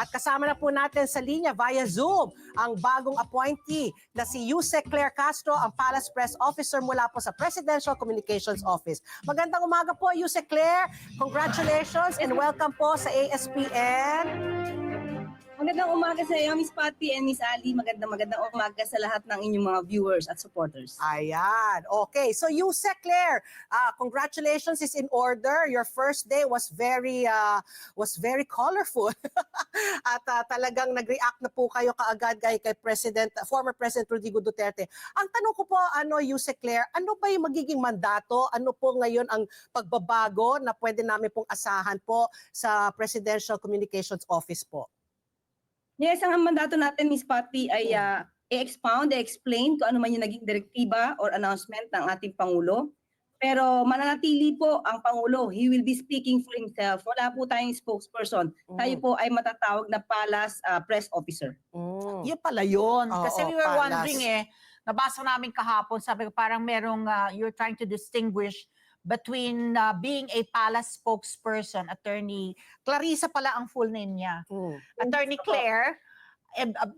At kasama na po natin sa linya via Zoom ang bagong appointee na si Yuse Claire Castro, ang Palace Press Officer mula po sa Presidential Communications Office. Magandang umaga po, Yuse Claire. Congratulations and welcome po sa ASPN. Magandang umaga sa iyo, Miss Patty and Miss Ali. Magandang magandang umaga sa lahat ng inyong mga viewers at supporters. Ayan. Okay. So, Yuse Claire, uh, congratulations is in order. Your first day was very uh, was very colorful. At uh, talagang nag-react na po kayo kaagad kay, kay President, former President Rodrigo Duterte. Ang tanong ko po, ano, Yuse Claire, ano ba yung magiging mandato? Ano po ngayon ang pagbabago na pwede namin pong asahan po sa Presidential Communications Office po? Yes, ang mandato natin, Miss Patty, ay uh, i-expound, i-explain kung ano man yung naging direktiba or announcement ng ating Pangulo. Pero mananatili po ang Pangulo. He will be speaking for himself. Wala po tayong spokesperson. Tayo po ay matatawag na Palace uh, Press Officer. Mm. Yun pala yun. Oo, Kasi we were palas. wondering eh, nabasa namin kahapon, sabi ko parang merong, ah, you're trying to distinguish between ah, being a palace spokesperson, attorney, Clarissa pala ang full name niya. Mm. Attorney Claire,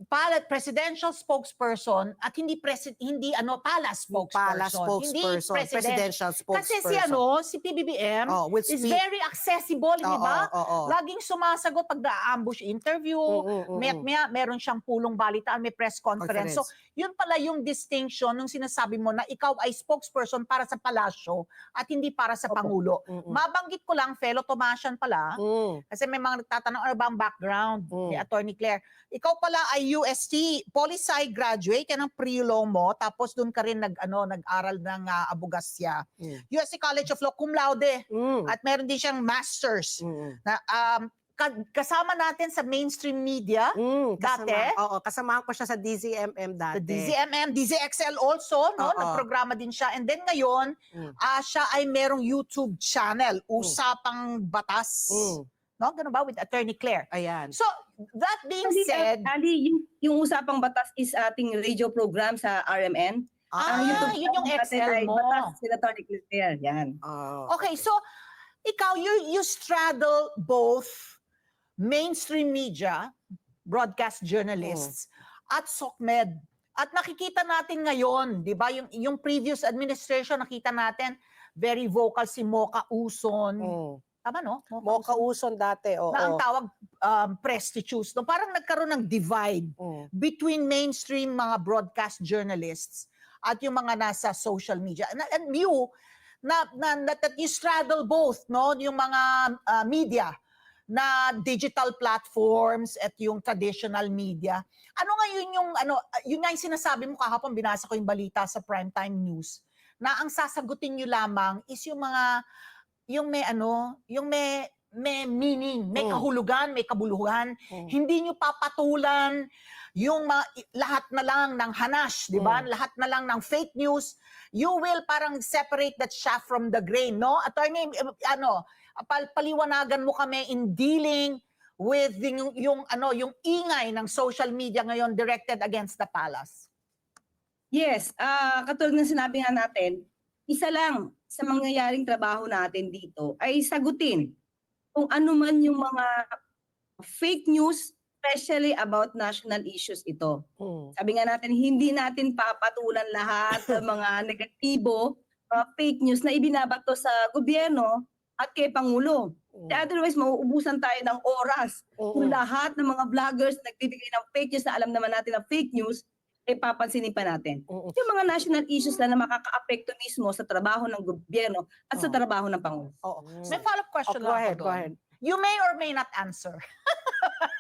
pala- presidential spokesperson at hindi presi- hindi ano palace spokesperson. Pala spokesperson, Hindi president. presidential spokesperson. Kasi si ano, si PBBM oh, will is very accessible, di ba? Oo, oo, oo. Laging sumasagot pag na-ambush interview, Mm, mm, mm, may, mm. may, meron siyang pulong balitaan, may press conference. So, yun pala yung distinction nung sinasabi mo na ikaw ay spokesperson para sa palasyo at hindi para sa Opo. Pangulo. Mm, mm. Mabanggit ko lang, fellow Tomasian pala, Mm. kasi may mga nagtatanong, ano ba ang background Mm. ni Attorney Claire? Ikaw pala ay UST, Poli-Sci graduate, yan ang pre-law mo, tapos doon ka rin nag, ano, nag-aral ng uh, abogasya. Mm. UST College of Law, cum laude, Mm. at meron din siyang master's Mm. na um, ka- kasama natin sa mainstream media, Mm, Dati? kasama, oo, kasamahan ko siya sa DZMM dati. the DZMM, DZXL also, no? Oo. Nagprograma din siya. And then ngayon, Mm. ah, siya ay merong YouTube channel, Usapang Batas. Mm. No? Ganun ba? With Attorney Claire. Ayan. So, that being Ali, said, Ali, yung, yung usapang batas is ating radio program sa RMN. Ah, Ang yun yung natin XL mo. Batas, Senator Claire. Yan. Oh. okay, so, ikaw, you, you straddle both mainstream media, broadcast journalists, at SOCMED. At nakikita natin ngayon, di ba, yung, yung previous administration, nakita natin, very vocal si Mocha Uson. Mm. Tama, no? Mo kauson dati, oo. Na ang tawag um, prostitutes. No? Parang nagkaroon ng divide Mm. between mainstream mga broadcast journalists at yung mga nasa social media. And, and you, na, na, na, that you straddle both, no? Yung mga uh, media na digital platforms at yung traditional media. Ano ngayon yung ano yun nga yung sinasabi mo kahapon binasa ko yung balita sa primetime news na ang sasagutin niyo lamang is yung mga yung may ano, yung may may meaning, may Mm. kahulugan, may kabuluhan. Mm. Hindi nyo papatulan yung mga, lahat na lang ng hanash, di ba? Mm. Lahat na lang ng fake news. You will parang separate that chaff from the grain, no? Attorney, ano, pal- paliwanagan mo kami in dealing with yung, yung ano yung ingay ng social media ngayon directed against the palace. Yes, ah katulad ng sinabi nga natin, isa lang sa mangyayaring trabaho natin dito ay sagutin kung ano man yung mga fake news, especially about national issues ito. Mm. Sabi nga natin, hindi natin papatulan lahat ng mga negatibo, mga fake news na ibinabato sa gobyerno at kay Pangulo. Mm. Otherwise, mauubusan tayo ng oras kung Mm. lahat ng mga vloggers nagbibigay ng fake news na alam naman natin na fake news, ay papansinin pa natin. Mm. Yung mga national issues na, na makaka-apekto mismo sa trabaho ng gobyerno at sa Oo. trabaho ng Pangulo. Oo. May follow-up Oh, question go lang ako ahead, go doon. ahead. You may or may not answer.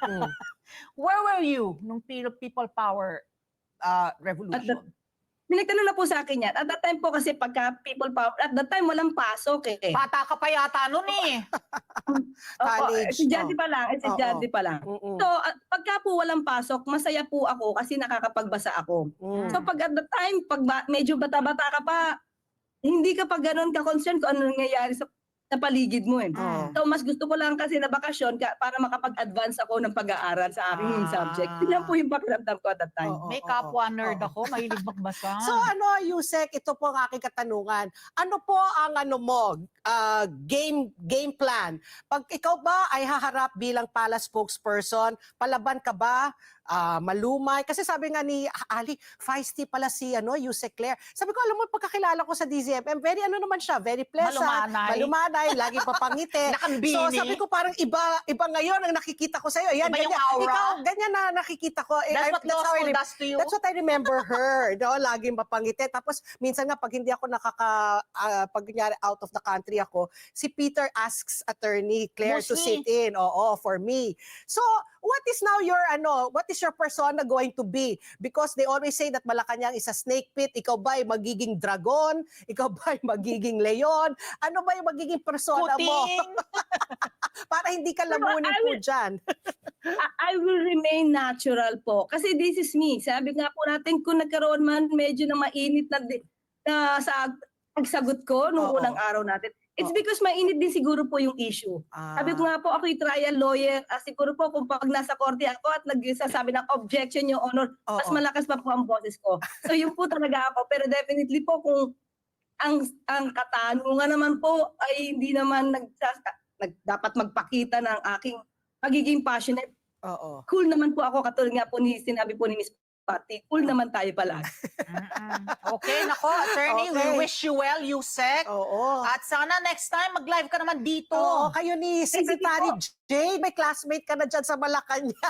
Mm. Where were you nung Pil- People Power uh, Revolution? May nagtanong na po sa akin yan. At that time po kasi pagka people power, at that time walang pasok eh. Bata ka pa yata nun eh. Opo, college, estudyante oh. pa lang, estudyante pa lang. Mm-mm. So, at pagka po walang pasok, masaya po ako kasi nakakapagbasa ako. Mm. So, pag at the time, pag ba- medyo bata-bata ka pa, hindi ka pa ganun ka-concern kung ano nangyayari sa sa paligid mo eh. Oo. So mas gusto ko lang kasi na bakasyon ka, para makapag-advance ako ng pag-aaral sa aking Ah. subject. Yun po yung pakiramdam ko at that time. Oo. May kapwa nerd oo. ako, mahilig magbasa. So ano, Yusek, ito po ang aking katanungan. Ano po ang ano mo, ah, game game plan? Pag ikaw ba ay haharap bilang pala spokesperson, palaban ka ba? Ah, malumay? Kasi sabi nga ni Ali, feisty pala si ano, Yusek Claire. Sabi ko, alam mo, pagkakilala ko sa DZMM, very ano naman siya, very pleasant. Malumanay. Malumanay, lagi papangiti. So sabi ko parang iba iba ngayon ang nakikita ko sa iyo. Ayan, Iba yung ganyan. aura. Ikaw, ganyan na nakikita ko. Eh, That's I- what law how I does to you. That's what I remember her. No, laging mapangiti. Tapos minsan nga pag hindi ako nakaka ah, pag kunyari out of the country ako, si Peter asks attorney Claire to Mostly. sit in. Oo, for me. So, what is now your ano, what is your persona going to be? Because they always say that Malacanang is a snake pit. Ikaw ba ay magiging dragon? Ikaw ba ay magiging leon? Ano ba yung magiging persona mo? Kuting. Para hindi ka lamunin I po dyan. I, will remain natural po. Kasi this is me. Sabi nga po natin kung nagkaroon man medyo na mainit na, na sa pagsagot ko noong Oo. unang araw natin. It's Oo. because mainit din siguro po yung issue. Sabi ko nga po, ako'y trial lawyer. Ah, siguro po kung pag nasa korte ako at nagsasabi ng objection yung honor, Ah, mas oo. malakas pa po ang boses ko. So yun po talaga ako. Pero definitely po kung ang ang katanungan naman po ay hindi naman nagsas, nag, dapat magpakita ng aking pagiging passionate. Oo. Cool naman po ako katulad nga po ni sinabi po ni Miss Patty. Cool naman tayo palagi. Okay, nako, attorney, we Okay. wish you well, Yusek. Oo. At sana next time, mag-live ka naman dito. Oo, kayo ni Secretary. Jade, may classmate ka na dyan sa Malacanang.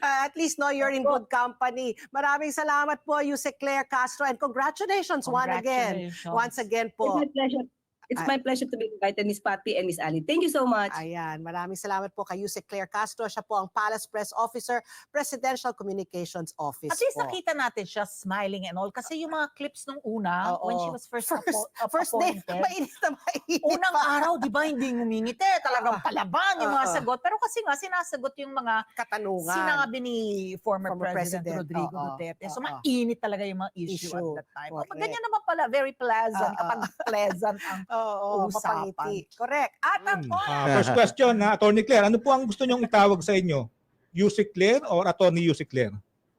Ah, At least no, you're in good company. Maraming salamat po, Yusek Claire Castro, and congratulations, one again. Congratulations. Once again It's po. my pleasure. It's my pleasure to be invited, Miss Patty and Miss Ali. Thank you so much. Ayan, maraming salamat po kay Yusek Claire Castro. Siya po ang Palace Press Officer, Presidential Communications Office At least po. nakita natin siya smiling and all. Kasi yung mga clips nung una, Oo. when she was first, First- appo- up- First day, appointed, mainit na mainit unang pa. araw, di ba, hindi ngumingiti. Talagang palaban yung mga Oo. sagot. Pero kasi nga, sinasagot yung mga katanungan. sinabi ni former, Former President, President, Rodrigo oo. Duterte. So, Oo. mainit talaga yung mga issue, Issue. at that time. Correct. Ganyan naman pala, very pleasant. Oo. Kapag pleasant ang Oo, usapan. mapangiti. Correct. At ang Hmm. Ah, first question na Attorney Claire, ano po ang gusto niyong itawag sa inyo? Yusik Claire or Attorney Yusik Claire?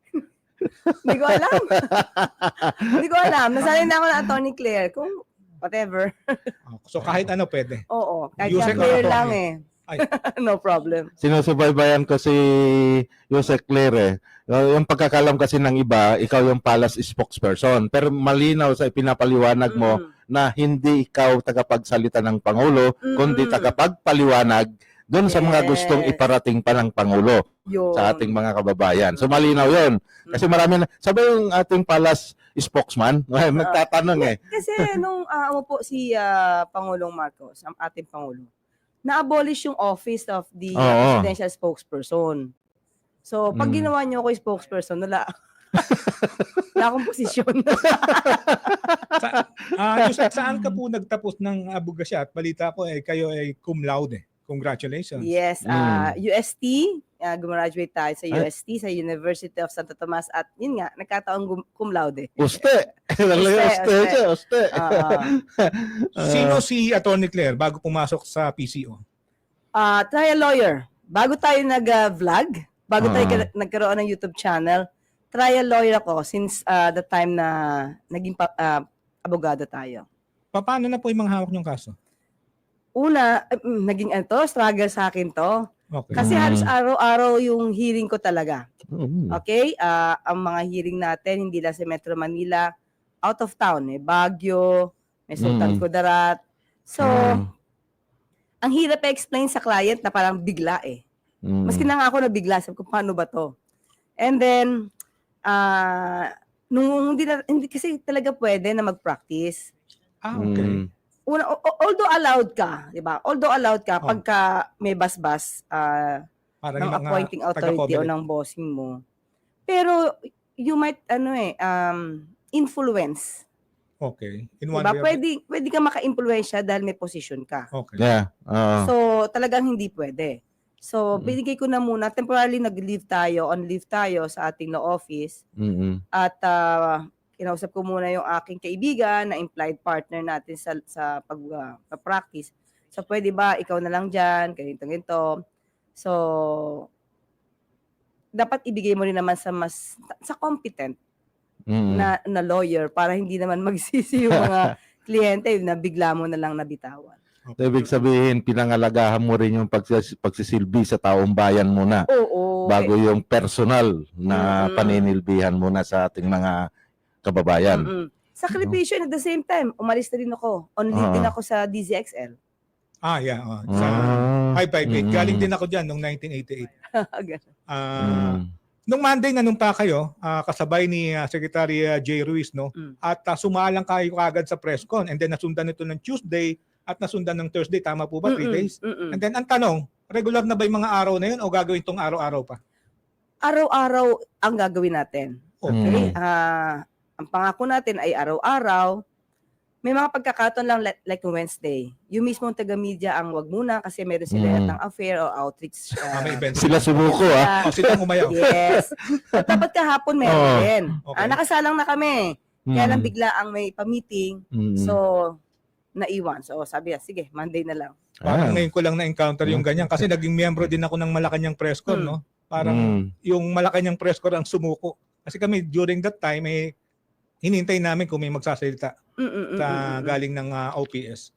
Hindi ko alam. Hindi ko alam. Nasanay na ako ng Attorney Claire. Kung whatever. Ah, So kahit ano pwede. Oo. Kahit Yusek Claire lang eh. Ay. no problem. sinusubaybayan ko si Yusek Claire eh. Yung pagkakalam kasi ng iba, ikaw yung palace spokesperson. Pero malinaw sa ipinapaliwanag mo Mm. Na hindi ikaw tagapagsalita ng Pangulo, kundi Mm-mm. tagapagpaliwanag doon sa mga gustong Yes. iparating pa ng Pangulo Yun. sa ating mga kababayan. So malinaw yon. Kasi marami na, sabi yung ating palace spokesman, nagtatanong eh. Kasi nung ah, ano po si ah, Pangulong Marcos, ang ating Pangulo, na-abolish yung office of the Oo. presidential spokesperson. So, pag Mm. ginawa niyo ako yung spokesperson, wala, wala akong posisyon. Ah, Yusek, saan ka po nagtapos ng abogasya? At balita ko eh kayo ay cum laude. Congratulations. yes, ah, UST, ah, gumraduate tayo sa Ay. UST, sa University of Santo Tomas, at yun nga, nagkataong gum- cum laude. Uste. Talaga Uste, uste uste. Ah, Sino si Attorney Claire bago pumasok sa PCO? Ah, trial lawyer. Bago tayo nag-vlog, bago tayo Ah. ka- nagkaroon ng YouTube channel, trial lawyer ako since ah, the time na naging pa- ah, abogado tayo. Pa- Paano na po yung mga hawak niyong kaso? Una, eh, mm, naging ano to, struggle sa akin to. Okay. Kasi Mm. halos araw-araw yung hearing ko talaga. Mm. Okay? Ah, ang mga hearing natin, hindi lang sa Metro Manila, out of town. Eh. Baguio, may Sultan Mm. Kudarat. So, Mm. ang hirap explain sa client na parang bigla eh. Mm. Maski na nga ako nabigla, sabi ko, paano ba to? And then, ah nung hindi, na, hindi kasi talaga pwede na mag-practice. Ah, okay. Mm. Una, although allowed ka, di ba? Although allowed ka, Oh. pagka may bas-bas ah, Para ng appointing authority o taga-covenant. ng bossing mo. Pero, you might, ano eh, um, influence. Okay. In one Diba? way Pwede, pwede ka maka-impluensya dahil may position ka. Okay. Yeah. oo. So, talagang hindi pwede. So, Mm. binigay ko na muna, temporarily nag-leave tayo, on leave tayo sa ating law office. Mm-mm. At ah, kinausap ko muna yung aking kaibigan na implied partner natin sa sa pag ah, practice. So pwede ba ikaw na lang diyan, ganito ganito. So dapat ibigay mo rin naman sa mas sa competent Mm. na na lawyer para hindi naman magsisi yung mga kliyente na bigla mo na lang nabitawan. So, ibig sabihin, pinangalagahan mo rin yung pagsis- pagsisilbi sa taong bayan muna Oo. bago yung personal na Mm-mm. paninilbihan muna sa ating mga kababayan. Mm-mm. Sakripisyo and at the same time, umalis na rin ako. On leave Ah. din ako sa DZXL. Ah, yeah. Oh, sa Ah. 558. Mm. Galing din ako dyan noong 1988. Ganun. Ah, Mm. Nung Monday na pa kayo, ah, kasabay ni ah, Secretary ah, Jay Ruiz, no? Mm. At ah, sumalang kayo kagad sa press con and then nasundan ito ng Tuesday at nasundan ng Thursday. Tama po ba? Three Mm-mm. days? Mm-mm. And then ang tanong, regular na ba yung mga araw na yun o gagawin tong araw-araw pa? Araw-araw ang gagawin natin. Mm. Okay? Ah, ang pangako natin ay araw-araw. May mga pagkakataon lang like, like Wednesday. Yung mismong taga-media ang wag muna kasi meron sila Mm. yatang affair o outreach. Ah, ah, may event. Sila sumuko ah. O silang umayaw. Yes. At dapat kahapon meron Oh. din. Okay. Ah, nakasalang na kami. Kaya lang Mm. bigla ang may pa-meeting. Mm. So, naiwan. So, sabi niya, sige, Monday na lang. Parang Ah. ngayon ko lang na-encounter yung ganyan kasi naging miyembro din ako ng Malacanang Press Con, Mm. no? Parang Mm. yung Malacanang Press Con ang sumuko. Kasi kami during that time eh hinintay namin kung may magsasalita Mm-mm-mm-mm. sa galing ng ah, OPS.